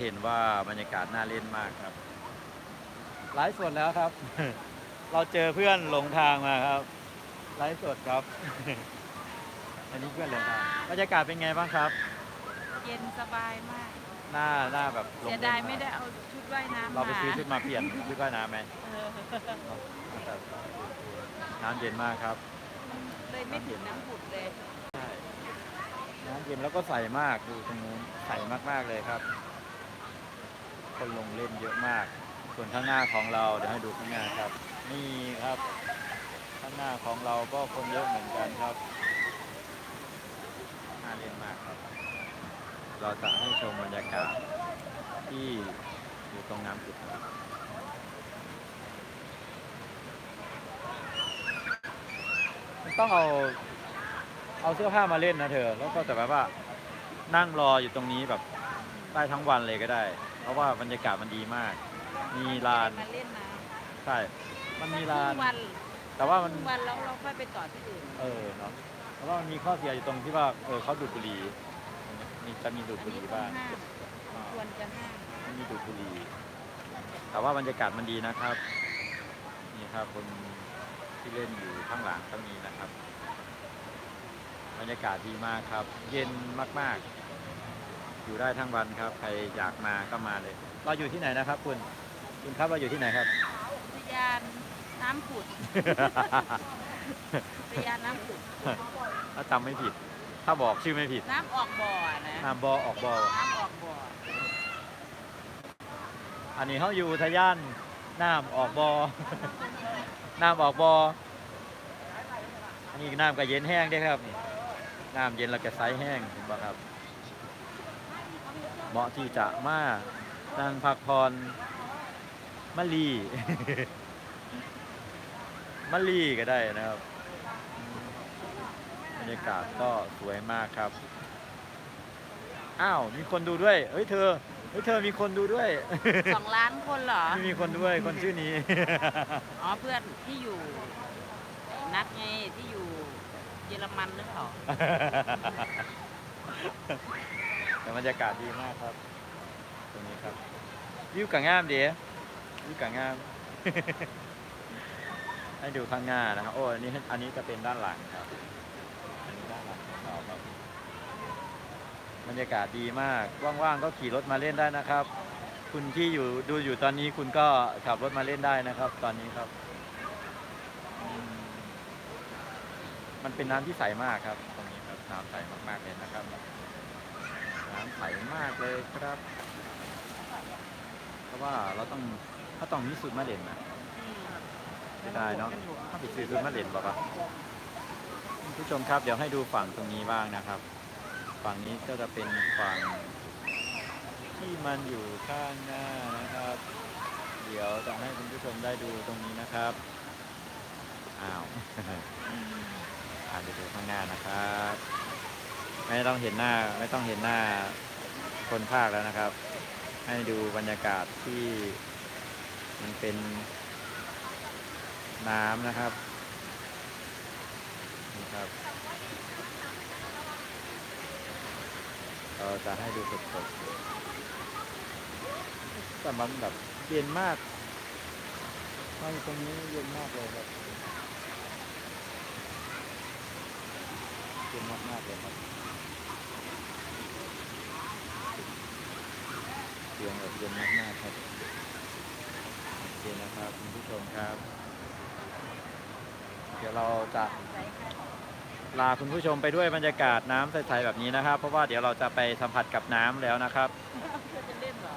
เห็นว่าบรรยากาศน่าเล่นมากครับ ไลฟ์สดแล้วครับ เราเจอเพื่อนหลงทางมาครับ ไลฟ์สดครับ อันนี้เพื่อนหลงทางบรรยากาศเป็นไงบ้างครับ เย็นสบายมาก หน้าหน้าแบบลงเสียดายไม่ได้เอาชุดว่ายน้ำเราไปมาซื้อชุดมาเปลี่ยนชุดว่ายน้ำไหมเออน้ำเย็นมากครับ เลยไม่ถึงน้ำผุดเลยใช่น้ำเย็นแล้วก็ใสมากดูตรงนู้นใสมากๆเลยครับ คนลงเล่นเยอะมาก ส่วนข้างหน้าของเราเดี๋ยวให้ดูข้างหน้าครับ นี่ครับ ข้างหน้าของเราก็คนเยอะเหมือนกันครับน่าเล่นมากครับ เราจะให้ชมบรรยากาศที่อยู่ตรงน้ำจุดต้องเอาเอาเสื้อผ้ามาเล่นนะเธอ แล้วก็แต่แบบว่านั่งรออยู่ตรงนี้แบบได้ทั้งวันเลยก็ได้ ราะว่าบรรยากาศมันดีมาก มีลานมาเล่นน้ใช่มันำมีคลารึ่นงวันแต่ว่ามันครึ่งวันแล้วเราค่อยไปต่อที่อื่นเออเนาะเพราะว่ามันมีข้อเสียอยู่ตรงที่ว่าเออเขาดูดบุหรี่มีจะมีดูดอันบุหนี้รี่ต้อบ้างงห้ามอ่าควรจะห้ามไม่มีดูดบุหรี่แต่ว่าบรรยากาศมันดีนะครับ นี่ครับคนที่เล่นอยู่ข้างหลังก็มีนะครับ บรรยากาศดีมากครับ เย็นมากๆ อยู่ได้ทั้งวันครับ ใครอยากมาก็มาเลย เราอยู่ที่ไหนนะครับ คุณ คุณครับเราอยู่ที่ไหนครับ อุทยานน้ำผุดอุทยานน้ำผุด ถ้าจำไม่ผิด ถ้าบอกชื่อไม่ผิดน้ำออกบ่อนะน้ำบอออกบอ น้ำออกบ่ออันนี้เขาอยู่ทะยานน้ำออกบอ น้ำออกบอ อันนี้น้ำก็เย็นแห้งได้อครับนี่ น้ำเย็นแล้วก็ใสแห้งเห็นบ่ครับ เหมาะที่จะมานั่งพักผ่อนมะลีมะลีก็ได้นะครับบรรยากาศก็สวยมากครับ อ้าว มีคนดูด้วย เฮ้ยเธอ เฮ้ยเธอมีคนดูด้วย สองล้านคนเหรอไม่มีคนด้วย คนชื่อนี้ อ๋อเพื่อนที่อยู่ไอ้นัดไงที่อยู่เยอรมันหรือเปล่า แต่บรรยากาศดีมากครับ ตรงนี้ครับ วิวกะงามดีวิวกะงาม ให้ดูข้างหน้านะครับ โอ้อันนี้อันนี้จะเป็นด้านหลังครับ อันนี้ด้านหลังของเราครับ บรรยากาศดีมาก ว่างๆก็ขี่รถมาเล่นได้นะครับ คุณที่อยู่ดูอยู่ตอนนี้คุณก็ขับรถมาเล่นได้นะครับ ตอนนี้ครับ มันเป็นน้ำที่ใสมากครับ ตรงนี้ครับน้ำใสมากๆเลยนะครับ มากเลยครับ เพราะว่าเราต้องถ้าต้องมีสูตรมาเด่นนะไม่ได้เนาะถ้าปิดสูตรมาเด่นบอกว่าคุณผู้ชมครับเดี๋ยวให้ดูฝั่งตรงนี้บ้างนะครับ ฝั่งนี้ก็จะเป็นฝั่งที่มันอยู่ข้างหน้านะครับ เดี๋ยวจะให้คุณผู้ชมได้ดูตรงนี้นะครับอ้าวอ่าเดี๋ยวดูข้างหน้านะครับ ไม่ต้องเห็นหน้าไม่ต้องเห็นหน้า คนภาคแล้วนะครับ ให้ดูบรรยากาศที่มันเป็นน้ำนะครับนี่ครับเราจะให้ดูสดๆแต่มันแบบเย็นมากมาอยู่ตรงนี้เย็นมากเลยครับเย็นมากๆเลยครับ เสี ยงแบบเย็นมากๆครับโอเคนะครับคุณผู้ชมครับ เดี๋ยวเราจะลาคุณผู้ชมไปด้วยบรรยากาศน้ำใสๆแบบนี้นะครับ เพราะว่าเดี๋ยวเราจะไปสัมผัสกับน้ำแล้วนะครับเพื่อจะเล่นเหรอ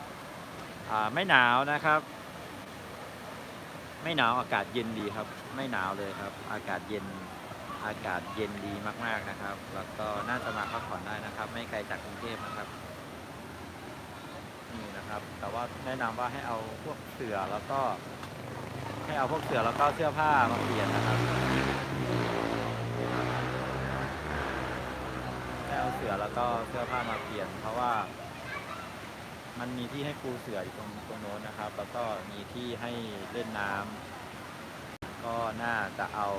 อ่าไม่หนาวนะครับ ไม่หนาวอากาศเย็นดีครับ ไม่หนาวเลยครับ อากาศเย็นอากาศเย็นดีมากๆนะครับ แล้วก็น่าจะมาพักผ่อนได้นะครับ ไม่ไกลจากกรุงเทพนะครับ นี่นะครับ แต่ว่าแนะนำว่าให้เอาพวกเสือแล้วก็ ให้เอาพวกเสือแล้วก็เสื้อผ้ามาเปลี่ยนนะครับให้เอาเสือแล้วก็เสื้อผ้ามาเปลี่ยน เพราะว่า มันมีที่ให้ปูเสืออยู่ตรงตรงโน้นนะครับ แล้วก็มีที่ให้เล่นน้ำก็น่าจะเอา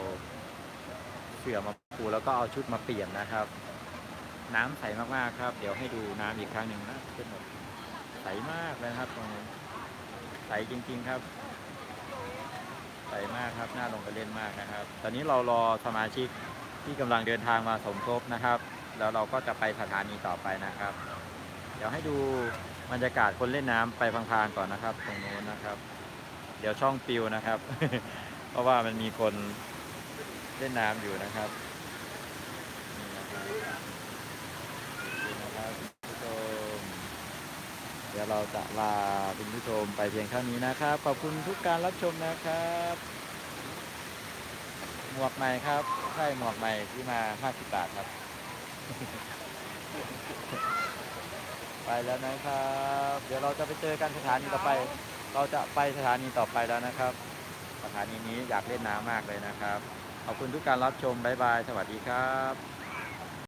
เสือมาปูแล้วก็เอาชุดมาเปลี่ยนนะครับ น้ำใสมากๆครับ เดี๋ยวให้ดูน้ำอีกครั้งหนึ่งนะขึ้นหมด ใสมากเลยนะครับตรงนี้ใสจริง ๆครับ ใสมากครับน่าลงไปเล่นมากนะครับ ตอนนี้เรารอสมาชิกที่กำลังเดินทางมาสมทบนะครับ แล้วเราก็จะไปสถานีต่อไปนะครับ เดี๋ยวให้ดูบรรยากาศคนเล่นน้ำไปพลางๆก่อนนะครับ ตรงนู้นนะครับ เดี๋ยวช่องปิวนะครับ เพราะว่ามันมีคนเล่นน้ำอยู่นะครับ เดี๋ยวเราจะลาคุณผู้ชมไปเพียงเท่านี้นะครับ ขอบคุณทุกการรับชมนะครับ หมวกใหม่ครับใช่หมวกใหม่ที่มา50บาทครับ ไปแล้วนะครับ เดี๋ยวเราจะไปเจอกันสถานีต่อไป เราจะไปสถานีต่อไปแล้วนะครับ สถานีนี้อยากเล่นน้ำมากเลยนะครับ ขอบคุณทุกการรับชมบ๊ายบาย สวัสดีครับ